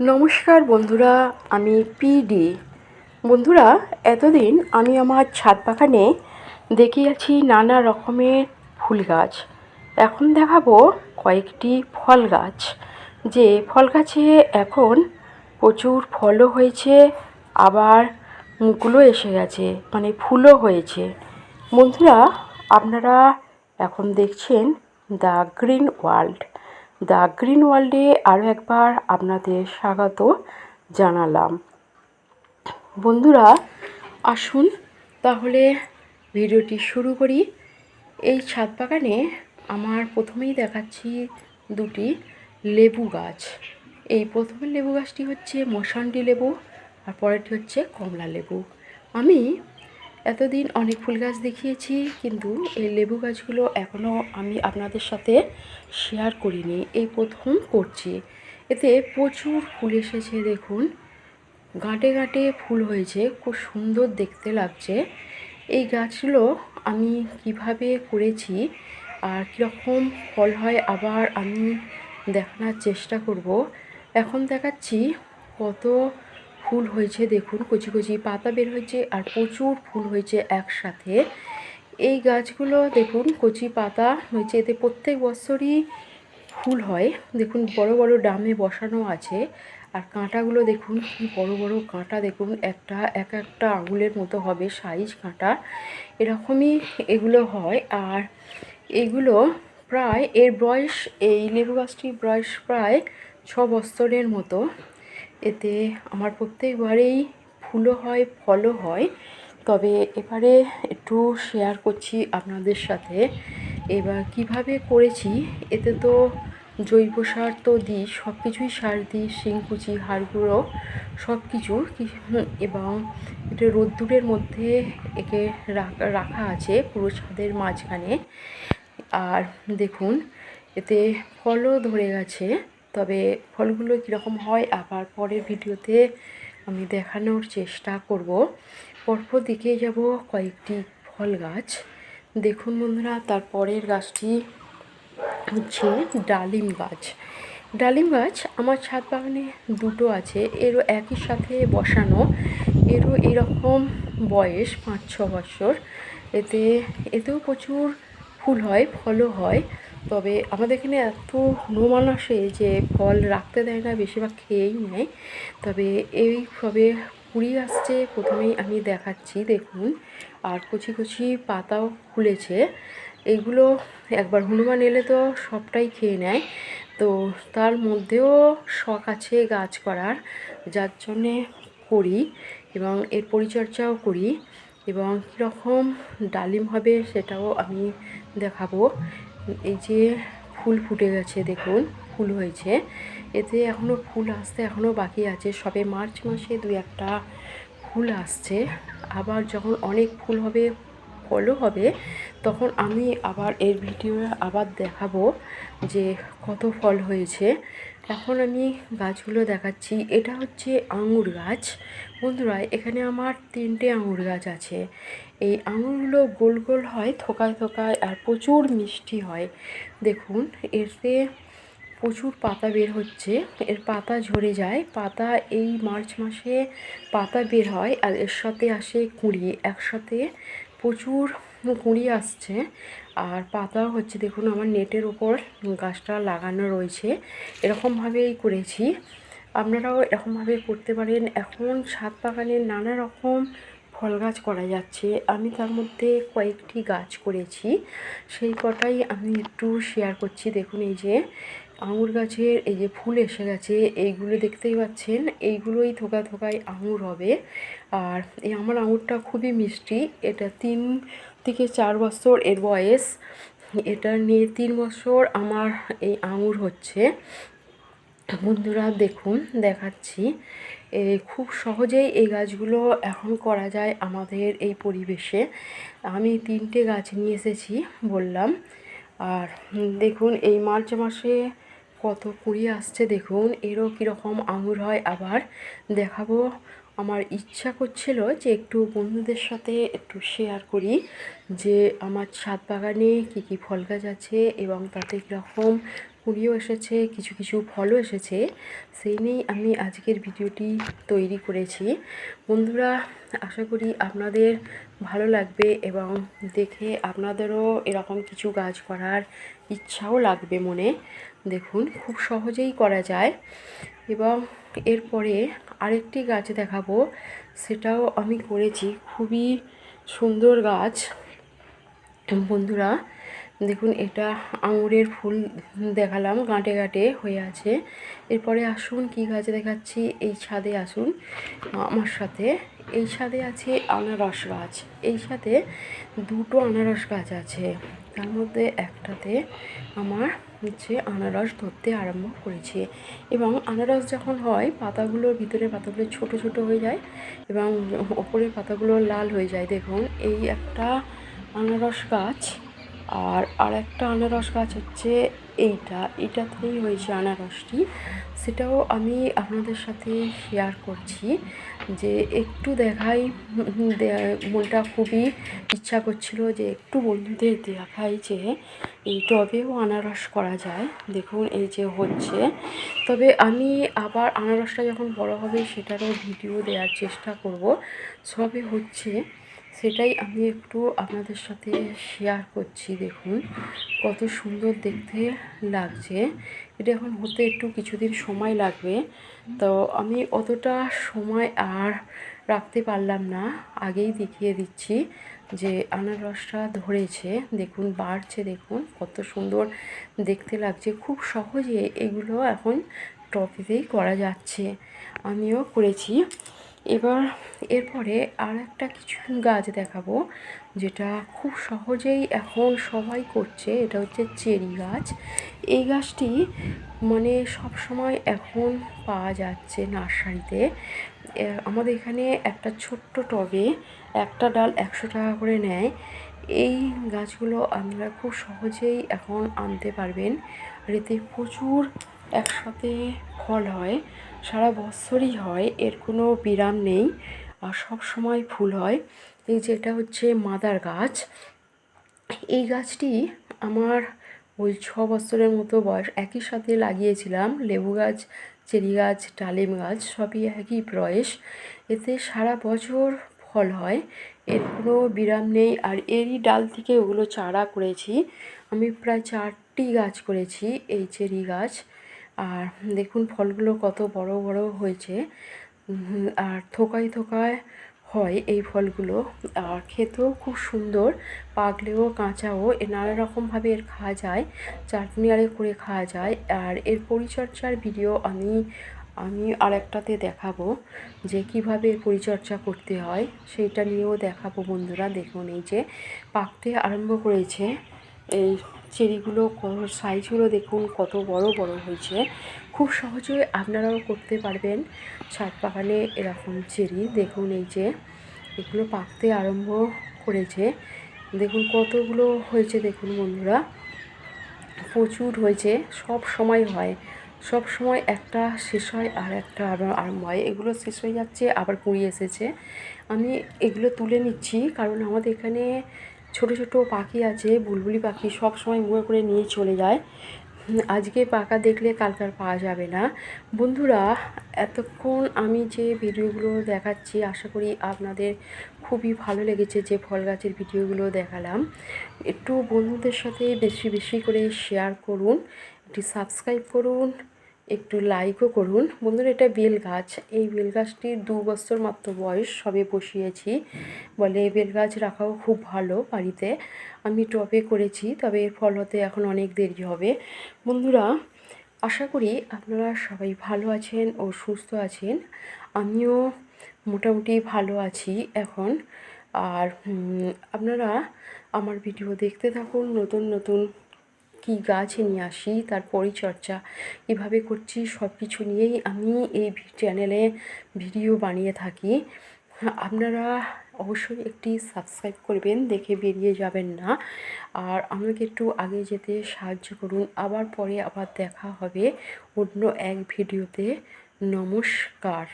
নমস্কার বন্ধুরা, আমি পিডি বন্ধুরা, এতদিন আমি আমার ছাদ বাগানে দেখিয়েছি নানা রকমের ফুল গাছ। এখন দেখাবো কয়েকটি ফল গাছ। যে ফল গাছে এখন প্রচুর ফলও হয়েছে, আবার মুকুলও এসে গেছে মানে ফুলও হয়েছে। বন্ধুরা, আপনারা এখন দেখছেন the green world. The green ওয়ার্ল্ডে আরও একবার আপনাদের স্বাগত জানালাম। বন্ধুরা, আসুন তাহলে ভিডিওটি শুরু করি। এই ছাদ বাগানে আমার প্রথমেই দেখাচ্ছি দুটি লেবু গাছ। এই প্রথমের লেবু গাছটি হচ্ছে মশান্ডি লেবু আর পরেরটি হচ্ছে কমলা লেবু। আমি এতদিন অনেক ফুল গাছ দেখিয়েছি, কিন্তু এই লেবু গাছগুলো এখনও আমি আপনাদের সাথে শেয়ার করিনি, এই প্রথম করছি। এতে প্রচুর ফুল এসেছে, দেখুন। গাঁটে গাঁটে ফুল হয়েছে, খুব সুন্দর দেখতে লাগছে। এই গাছগুলো আমি কীভাবে করেছি আর কীরকম ফল হয় আবার আমি দেখানোর চেষ্টা করব। এখন দেখাচ্ছি কত ফুল হয়েছে, দেখুন, কচি কচি পাতা বের হয়েছে আর প্রচুর ফুল হয়েছে একসাথে। এই গাছগুলো, দেখুন, কচি পাতা হয়েছে, এতে প্রত্যেক বছরই ফুল হয়। দেখুন, বড় বড় ডামে বসানো আছে আর কাঁটাগুলো, দেখুন কি বড় বড় কাঁটা, দেখুন, একটা, এক একটা আঙুলের মতো হবে, সাইজ কাঁটা, এরকমই এগুলো হয়। আর এগুলো প্রায়, এর বয়স, এই লেবু গাছটির বয়স প্রায় ছ বছরের মতো। এতে আমার প্রত্যেকবারেই ফুলও হয়, ফলও হয়। তবে এবারে একটু শেয়ার করছি আপনাদের সাথে। এবার কীভাবে করেছি, এতে তো জৈব সার তো দিই সব কিছুই সার দিই শিংকুচি হাড়গুঁড়ো সব কিছু এবং এটা রোদ্দুরের মধ্যে একে রাখা আছে পুরো ছাদের মাঝখানে। আর দেখুন, এতে ফলও ধরে গেছে। তবে ফলগুলো কীরকম হয় আবার পরের ভিডিওতে আমি দেখানোর চেষ্টা করব। পরপর দিকে যাব কয়েকটি ফল গাছ। দেখুন বন্ধুরা তারপরের গাছটি হচ্ছে ডালিম গাছ। ডালিম গাছ আমার ছাদ বাগানে দুটো আছে, এরও একই সাথে বসানো। এরও এরকম বয়স পাঁচ ছ বছর। এতে, এতেও প্রচুর ফুল হয়, ফলও হয়। তবে আমাদের এখানে এত হনুমান আসে যে ফল রাখতে দেয় না, বেশিরভাগ খেয়েই নেয়। তবে এই সবে কুড়ি আসছে, প্রথমেই আমি দেখাচ্ছি, দেখুন। আর কচি কচি পাতাও খুলেছে এইগুলো একবার হনুমান এলে তো সবটাই খেয়ে নেয়। তো তার মধ্যেও শখ আছে গাছ করার, যার জন্যে করি এবং এর পরিচর্যাও করি। এবং কীরকম ডালিম হবে সেটাও আমি দেখাবো। যে ফুল ফুটে গেছে, দেখুন, ফুল হয়েছে। এতে এখনও ফুল আসতে এখনও বাকি আছে। সবে মার্চ মাসে দু একটা ফুল আসছে। আবার যখন অনেক ফুল হবে, ফলও হবে, তখন আমি আবার এর ভিডিও আবার দেখাবো যে কত ফল হয়েছে। এখন আমি গাছগুলো দেখাচ্ছি। এটা হচ্ছে আঙুর গাছ। বন্ধুরা, এখানে আমার তিনটে আঙুর গাছ আছে। এই আঙুরগুলো গোল গোল হয়, থোকায় থোকায় আর প্রচুর মিষ্টি হয়। দেখুন এতে প্রচুর পাতা বের হচ্ছে, এর পাতা ঝরে যায়। পাতা এই মার্চ মাসে পাতা বের হয় আর এর সাথে আসে কুঁড়ি। একসাথে প্রচুর কুঁড়ি আসছে আর পাতা হচ্ছে, দেখুন আমার নেটের ওপর গাছটা লাগানো রয়েছে। এরকমভাবেই করেছি। আপনারাও এরকমভাবে করতে পারেন। এখন ছাদ বাগানের নানা রকম ফল গাছ করা যাচ্ছে। আমি তার মধ্যে কয়েকটি গাছ করেছি। সেই কটাই আমি একটু শেয়ার করছি। দেখুন, এই যে আঙুর গাছের, এই যে ফুল এসে গেছে, এইগুলো দেখতেই পাচ্ছেন। এইগুলোই থোকা থোকায় আঙুর হবে। আর এই আমার আঙুরটা খুবই মিষ্টি। এটা তিন থেকে চার বছর এর বয়স। এটা নিয়ে তিন বছর আমার এই আঙুর হচ্ছে। বন্ধুরা, দেখুন, দেখাচ্ছি। খুব সহজেই এই গাছগুলো এখন করা যায় আমাদের এই পরিবেশে। আমি তিনটে গাছ নিয়ে এসেছি বললাম। আর দেখুন, এই মার্চ মাসে কত কুড়ি আসছে দেখুন, এরও কীরকম আঙুর হয় আবার দেখাবো। আমার ইচ্ছা করছিল যে একটু বন্ধুদের সাথে একটু শেয়ার করি যে আমার ছাদ বাগানে কী কী ফল গাছ আছে এবং তাতে কীরকম কুড়িও এসেছে, কিছু কিছু ফলও এসেছে, সেই নিয়েই আমি আজকের ভিডিওটি তৈরি করেছি। বন্ধুরা, আশা করি আপনাদের ভালো লাগবে এবং দেখে আপনাদেরও এরকম কিছু গাছ করার ইচ্ছাও লাগবে মনে। দেখুন, খুব সহজেই করা যায়। এবং এরপরে আরেকটি গাছ দেখাবো, সেটাও আমি করেছি। খুবই সুন্দর গাছ। বন্ধুরা দেখুন, এটা আঙুরের ফুল দেখালাম, গাঁটে গাঁটে হয়ে আছে। এরপরে আসুন, কি গাছ দেখাচ্ছি? এই ছাদে আসুন, আমার সাথে। এই ছাদে আছে আনারস গাছ। এই সাথে দুটো আনারস গাছ আছে। তার মধ্যে একটাতে আমার হচ্ছে আনারস ধরতে আরম্ভ করেছে। এবং আনারস যখন হয়, পাতাগুলোর ভিতরে পাতাগুলো ছোট ছোট হয়ে যায় এবং ওপরের পাতাগুলো লাল হয়ে যায়। দেখুন, এই একটা আনারস গাছ। আর আর একটা আনারস গাছ হচ্ছে এইটা। এটাতেই হয়েছে আনারসটি। সেটাও আমি আপনাদের সাথে শেয়ার করছি যে একটু দেখাই মনটা খুবই ইচ্ছা করছিল যে একটু বন্ধুদের দেখাই যে এই টবেও আনারস করা যায়। দেখুন এই যে হচ্ছে। তবে আমি আবার আনারসটা যখন বড় হবে সেটারও ভিডিও দেওয়ার চেষ্টা করব। সবে হচ্ছে। সেটাই আমি একটু আপনাদের সাথে শেয়ার করছি, দেখুন। কত সুন্দর দেখতে লাগছে। এটা এখন হতে একটু কিছুদিন সময় লাগবে। তো আমি অতটা সময় আর রাখতে পারলাম না। আগেই দেখিয়ে দিচ্ছি যে আনারসটা ধরেছে। দেখুন, বাড়ছে, দেখুন। কত সুন্দর দেখতে লাগছে। খুব সহজে এগুলো এখন টপেতেই করা যাচ্ছে। আমিও করেছি। এবার এরপরে আর একটা কিছু গাছ দেখাবো, যেটা খুব সহজেই এখন সবাই করছে, এটা হচ্ছে চেরি গাছ। এই গাছটি মানে সব সময় এখন পাওয়া যাচ্ছে নার্সারিতে। আমাদের এখানে একটা ছোট্ট টবে একটা ডাল একশো টাকা করে নেয়। এই গাছগুলো আপনারা খুব সহজেই এখন আনতে পারবেন। এতে প্রচুর একসাথে ফল হয়। সারা বছরই হয়, এর কোনো বিরাম নেই, আর সব সময় ফুল হয়। এই যে এটা হচ্ছে মাদার গাছ। এই গাছটি আমার ওই ছ বছরের মতো বয়স, একই সাথে লাগিয়েছিলাম, লেবু গাছ, চেরি গাছ, ডালিম গাছ, সবই একই বয়স। এতে সারা বছর ফল হয়, এর কোনো বিরাম নেই, আর এরই ডাল থেকে ওগুলো চারা করেছি। আমি প্রায় চারটি গাছ করেছি, এই চেরি গাছ। আর দেখুন ফলগুলো কত বড় বড় হয়েছে। আর থোকায় থোকায় হয় এই ফলগুলো। আর খেতেও খুব সুন্দর, পাকলেও কাঁচাও, এ নানা রকমভাবে এর খাওয়া যায়, চাটনি আরে করে খাওয়া যায়। আর এর পরিচর্যার ভিডিও আমি আমি আর একটাতে দেখাবো, যে কীভাবে পরিচর্যা করতে হয়, সেইটা নিয়েও দেখাবো বন্ধুরা, দেখুন এই যে পাকতে আরম্ভ করেছে। এই চেরিগুলো সাইজগুলো দেখুন কত বড় বড় হয়েছে। খুব সহজে আপনারাও করতে পারবেন। ছাদ বাগানে এরকম চেরি, দেখুন এই যে, এগুলো পাকতে আরম্ভ করেছে। দেখুন কতগুলো হয়েছে, দেখুন বন্ধুরা। প্রচুর হয়েছে, সব সময় হয়। সব সময় একটা শেষ হয় আর একটা আরম্ভ হয়। এগুলো শেষ হয়ে যাচ্ছে, আবার কুড়ি এসেছে। আমি এগুলো তুলে নিচ্ছি, কারণ আমাদের এখানে ছোট ছোট পাখি আছে, বুলবুলি পাখি সব সময় মুখে করে নিয়ে চলে যায়। আজকে পাকা দেখলে কালকার পাওয়া যাবে না। বন্ধুরা, এতক্ষণ আমি যে ভিডিওগুলো দেখাচ্ছি, আশা করি আপনাদের খুবই ভালো লেগেছে যে ফল গাছের ভিডিওগুলো দেখালাম। একটু বন্ধুদের সাথে বেশি বেশি করে শেয়ার করুন, একটি সাবস্ক্রাইব করুন একটু লাইকও করুন। বন্ধুরা, এটা বেল গাছ। এই বেল গাছটির দু বছর মাত্র বয়স, সবে বসিয়েছি। বলে এই বেল গাছ রাখাও খুব ভালো বাড়িতে। আমি টবে করেছি, তবে এর ফল হতে এখন অনেক দেরি হবে। বন্ধুরা, আশা করি আপনারা সবাই ভালো আছেন ও সুস্থ আছেন। আমিও মোটামুটি ভালো আছি এখন। আর আপনারা আমার ভিডিও দেখতে থাকুন, নতুন নতুন কি গাছ নিয়ে আসি, তার পরিচর্যা কীভাবে করছি সব কিছু নিয়েই আমি এই চ্যানেলে ভিডিও বানিয়ে থাকি। আপনারা অবশ্যই একটি সাবস্ক্রাইব করবেন, দেখে বেরিয়ে যাবেন না। আর আমাকে একটু আগে যেতে সাহায্য করুন, আবার পরে আবার দেখা হবে অন্য এক ভিডিওতে নমস্কার।